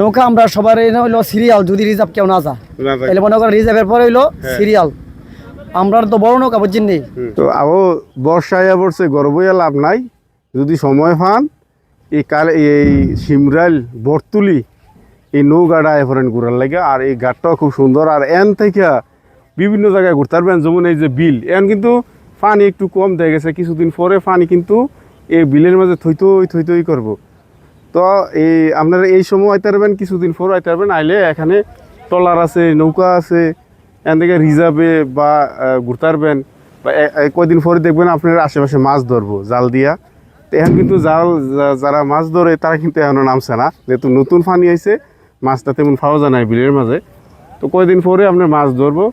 নৌকা আমরা সবার হইল সিরিয়াল যদি রিজার্ভ কেউ না যা যায়। তাহলে মনে করেন রিজার্ভের পরে হইল হ্যাঁ। সিরিয়াল আমরা তো বড় নৌকা বুঝছেন নি? তো আবো বর্ষায় পড়ছে গর্বইয়া লাভ নাই। যদি সময় পান এই কাল এই সিমরাইল বর্তুলি এই নৌকাটা এফরেন ঘুরার লাগে আর এই ঘাটটাও খুব সুন্দর। আর এন থেকে বিভিন্ন জায়গায় ঘুরতে পারবেন যেমন এই যে বিল। এন কিন্তু পানি একটু কম দিয়ে গেছে। কিছুদিন পরে পানি কিন্তু এই বিলের মাঝে থইতই থইতই করব। তো এই আপনারা এই সময় আইতে পারবেন, কিছুদিন পর আইতে পারবেন। আইলে এখানে ট্রলার আছে, নৌকা আছে এখান থেকে রিজার্ভে বা ঘুরতে পারবেন বা কয়দিন পরে দেখবেন আপনার আশেপাশে মাছ ধরবো, জাল দিয়া। তো এখন কিন্তু জাল যারা মাছ ধরে, তারা কিন্তু এখনও নামছে না। যেহেতু নতুন ফানি আইছে, মাছটা তেমন পাওয়া যায় না বিলের মাঝে। তো কয়দিন পরে আপনার মাছ ধরবো।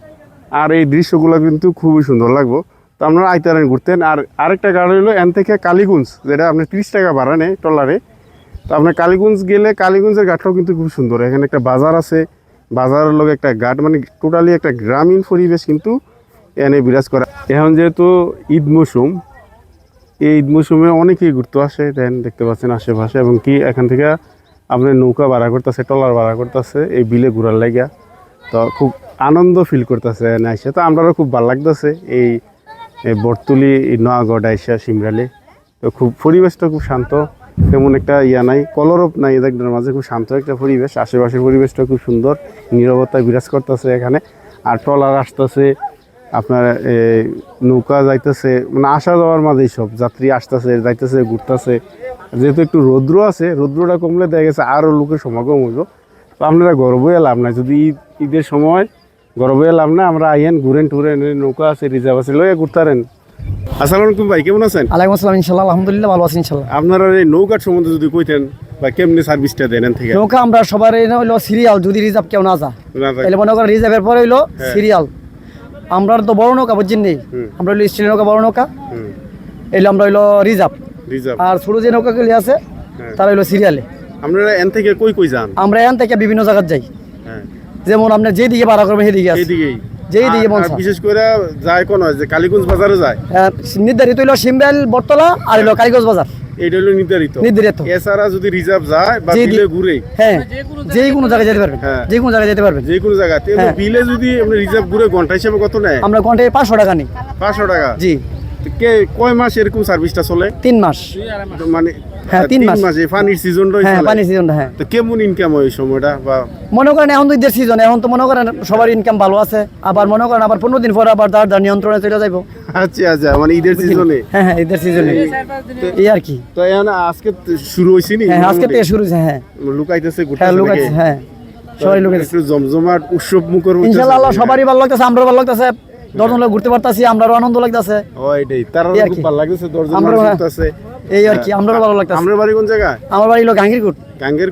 আর এই দৃশ্যগুলো কিন্তু খুবই সুন্দর লাগবো। তো আপনারা আইতারেন ঘুরতেন। আর আরেকটা গাড়ি হলো এন থেকে কালীগুঞ্জ, যেটা আপনার তিরিশ টাকা ভাড়া নেয় ট্রলারে তো আপনার কালীগঞ্জ গেলে কালীগঞ্জের ঘাটটাও কিন্তু খুব সুন্দর। এখানে একটা বাজার আছে। বাজারের লোক একটা ঘাট মানে টোটালি একটা গ্রামীণ পরিবেশ কিন্তু এনে বিরাজ করা। এখন যেহেতু ঈদ মৌসুম, এই ঈদ মৌসুমে অনেকেই ঘুরতে আসে, দেন দেখতে পাচ্ছেন আশেপাশে, এবং কি এখান থেকে আপনার নৌকা ভাড়া করতেছে, ট্রলার ভাড়া করতেছে, এই বিলে ঘুরার লাগিয়া। তো খুব আনন্দ ফিল করতেছে এনে আইসা। তো আমরাও খুব ভালো লাগতেছে এই বর্তুলি নোয়াগড় আইসা, সিমরালে। তো খুব, পরিবেশটা খুব শান্ত। তেমন একটা ইয়া নাই কলরব নাই এদের মাঝে, খুব শান্ত একটা পরিবেশ, আশেপাশের পরিবেশটা খুব সুন্দর, নীরবতা বিরাজ করতেছে এখানে, আর ট্রলার আসতেছে, আপনার নৌকা যাইতেছে মানে আসা যাওয়ার মাঝেই সব, যাত্রী আসতেছে, যাইতেছে, ঘুরতেছে, যেহেতু একটু রৌদ্র আছে, রৌদ্রটা কমলে দেখা গেছে আরও লোকের সমাগম হইব, তো আপনারা গর্বই লাভ নাই, যদি ঈদ, ঈদের সময় গর্বই লাভ না আমরা আইয়েন, ঘুরেন, টুরেন নৌকা আছে, রিজার্ভ আছে, লইয়া ঘুরতারেন। আসসালামু আলাইকুম ভাই কেমন আছেন? আলাইকুম আসসালাম ইনশাল্লাহ আলহামদুলিল্লাহ ভালো আছি ইনশাল্লাহ। আপনারা এই নৌকার সম্বন্ধে যদি কইতেন বা কেমনি সার্ভিসটা দেন থেকে? নৌকা আমরা সবার এনে হইল সিরিয়াল যদি রিজার্ভ কেউ না যা তাহলে মনে করেন রিজার্ভের পরে হইল হ্যাঁ। সিরিয়াল আমরা তো বড় নৌকা বুঝছেন নি? হুম। আমরা হইল স্টিল নৌকা বড় নৌকা। এলে আমরা হইল রিজার্ভ রিজার্ভ আর ছোট যে নৌকাগুলি আছে হ্যাঁ। তারা হইল সিরিয়ালে আপনারা এন থেকে কই কই যান? আমরা এখান থেকে বিভিন্ন জায়গায় যাই। হ্যাঁ। যেমন আপনি যেদিকে ভাড়া করবেন সেদিকে আছে। যেই দিকে মন বিশেষ করে যায় কোন যে কালীগঞ্জ বাজারে যায়? নির্ধারিত হইল সিমবেল বটতলা আর হইল কালীগঞ্জ বাজার। এইটা হলো নির্ধারিত। নির্ধারিত। এছাড়া যদি রিজার্ভ যায় বা বিলে ঘুরে। হ্যাঁ যে কোনো জায়গায় যেতে পারবেন। হ্যাঁ। যে কোনো জায়গায় যেতে পারবেন। যে কোনো জায়গাতে হ্যাঁ। বিলে যদি আপনি রিজার্ভ ঘুরে ঘণ্টা হিসেবে কত নেয়? আমরা ঘন্টায় পাঁচশো টাকা নিই। পাঁচশো টাকা। জি। কে কয় মাস এরকম সার্ভিসটা চলে? তিন মাস। মানে হ্যাঁ, তিন মাস। এই পানির সিজনটাই হ্যাঁ চলে পানি সিজনটা হ্যাঁ। তো কেমন ইনকাম হয় এই সময়টা বা মনে করেন এখন ঈদের সিজন এখন তো মনে করেন সবার ইনকাম ভালো আছে আবার মনে করেন আবার পনেরো দিন পরে আবার তার তার নিয়ন্ত্রণে চলে যাইবো। আচ্ছা আচ্ছা মানে ঈদের সিজনে হ্যাঁ হ্যাঁ ঈদের সিজনে এই আর কি। তো এখন আজকে শুরু হয়েছে নি? হ্যাঁ আজকে থেকে শুরু হয়েছে হ্যাঁ। লুকাইতেছে হ্যাঁ লোক ঘুরতেছে আছে হ্যাঁ। সবাই লোক একটু জমজমাট উৎসব মুখর হইতেছে। ইনশাল্লাহ আল্লাহ সবারই ভালো লাগতেছে আমরাও ভালো লাগতেছে। দশজন লোক ঘুরতে পারতাছি আমরাও আনন্দ লাগতেছে। এটাই। এই আর কি। ভালো লাগতেছে দশজন আমরা- এই আর কি আমরাও ভালো লাগতেছে। আমার বাড়ি কোন জায়গায় আমার বাড়ি হলো গাঙ্গিরকুট। গাঙ্গের